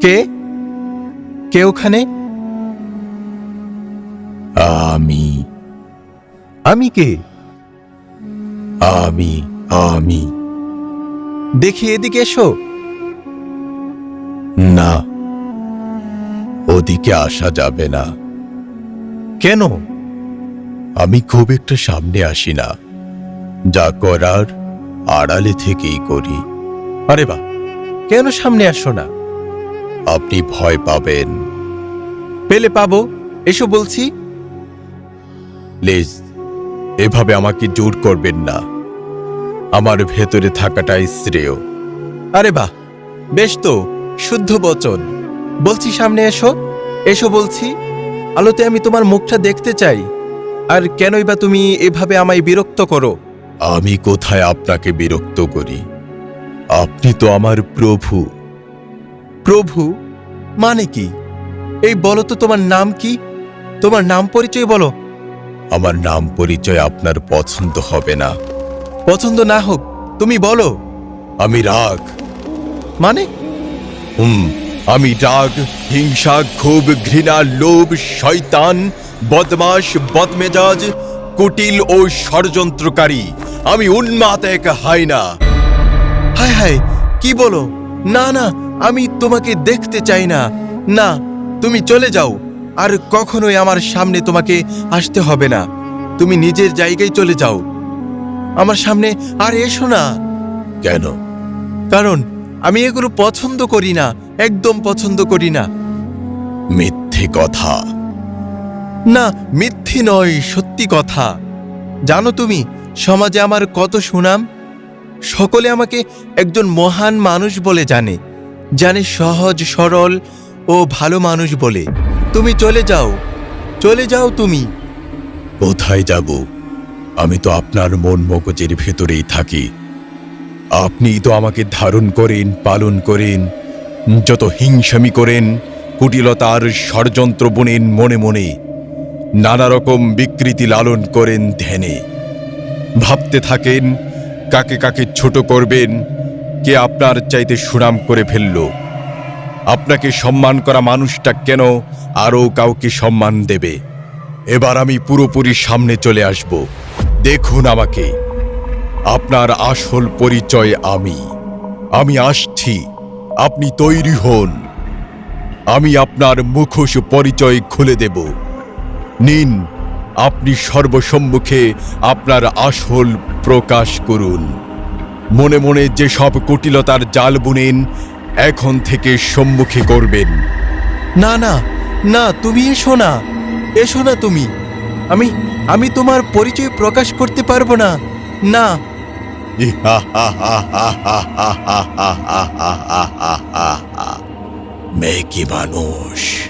কে? কে ওখানে? আমি। আমি কে? আমি আমি। দেখি এদিকে এসো। না ওদিকে আসা যাবে না। কেন? আমি খুব একটা সামনে আসি না। যা করার আড়ালে থেকেই করি। আরে বা কেন সামনে আসো না? আপনি ভয় পাবেন। পেলে পাবো এসো বলছি। প্লিজ এভাবে আমাকে জোর করবেন না। আমার ভেতরে থাকাটাই শ্রেয়। আরে বাহ বেশ তো শুদ্ধ বচন। বলছি সামনে এসো এসো বলছি। আলোতে আমি তোমার মুখটা দেখতে চাই। আর কেনই বা তুমি এভাবে আমায় বিরক্ত করো? আমি কোথায় আপনাকে বিরক্ত করি? আপনি তো আমার প্রভু। প্রভু মানে কি? এই বলো তো তোমার নাম কি? তোমার নাম পরিচয় বলো। আমার নাম পরিচয় আপনার পছন্দ হবে না। পছন্দ না হোক তুমি বলো। আমি রাগ। মানে? হুম আমি রাগ হিংসা ক্ষোভ ঘৃণা লোভ শয়তান বদমাস বদমেজাজ কুটিল ও ষড়যন্ত্রকারী। আমি উন্মাদ এক হাই না হায় হায় কি বলো? না না আমি তোমাকে দেখতে চাই না। না তুমি চলে যাও আর কখনোই আমার সামনে তোমাকে আসতে হবে না। তুমি নিজের জায়গায় চলে যাও। আমার সামনে আর এসো না। কেন? কারণ আমি এগুলো পছন্দ করি না একদম পছন্দ করি না। মিথ্যে কথা। না মিথ্যে নয় সত্যি কথা। জানো তুমি সমাজে আমার কত সুনাম? সকলে আমাকে একজন মহান মানুষ বলে জানে জানে সহজ, সরল ও ভালো মানুষ বলে। তুমি চলে যাও চলে যাও তুমি। কোথায় যাব? আমি তো আপনার মন মগজের ভেতরেই থাকি। আপনি তো আমাকে ধারণ করেন, পালন করেন, যত হিংসামি করেন, কুটিলতার ষড়যন্ত্র বুনেন মনে মনে, নানা রকম বিকৃতি লালন করেন ধ্যানে। ভাবতে থাকেন কাকে কাকে ছোট করবেন, কে আপনার চাইতে সুনাম করে ফেলল? আপনাকে সম্মান করা মানুষটা কেন আরও কাউকে সম্মান দেবে? এবার আমি পুরোপুরি সামনে চলে আসব। দেখুন আমাকে। আপনার আসল পরিচয় আমি। আমি আসছি। আপনি তৈরি হন। আমি আপনার মুখোশ পরিচয় খুলে দেব। নিন আপনি সর্বসম্মুখে আপনার আসল প্রকাশ করুন। মনে মনে যে সব কুটিলতার জাল বুনেন এখন থেকে সম্মুখে করবেন। না না না তুমি এসো না। এসো না তুমি। আমি আমি তোমার পরিচয় প্রকাশ করতে পারব না। না। মেয়ে কি মানুষ?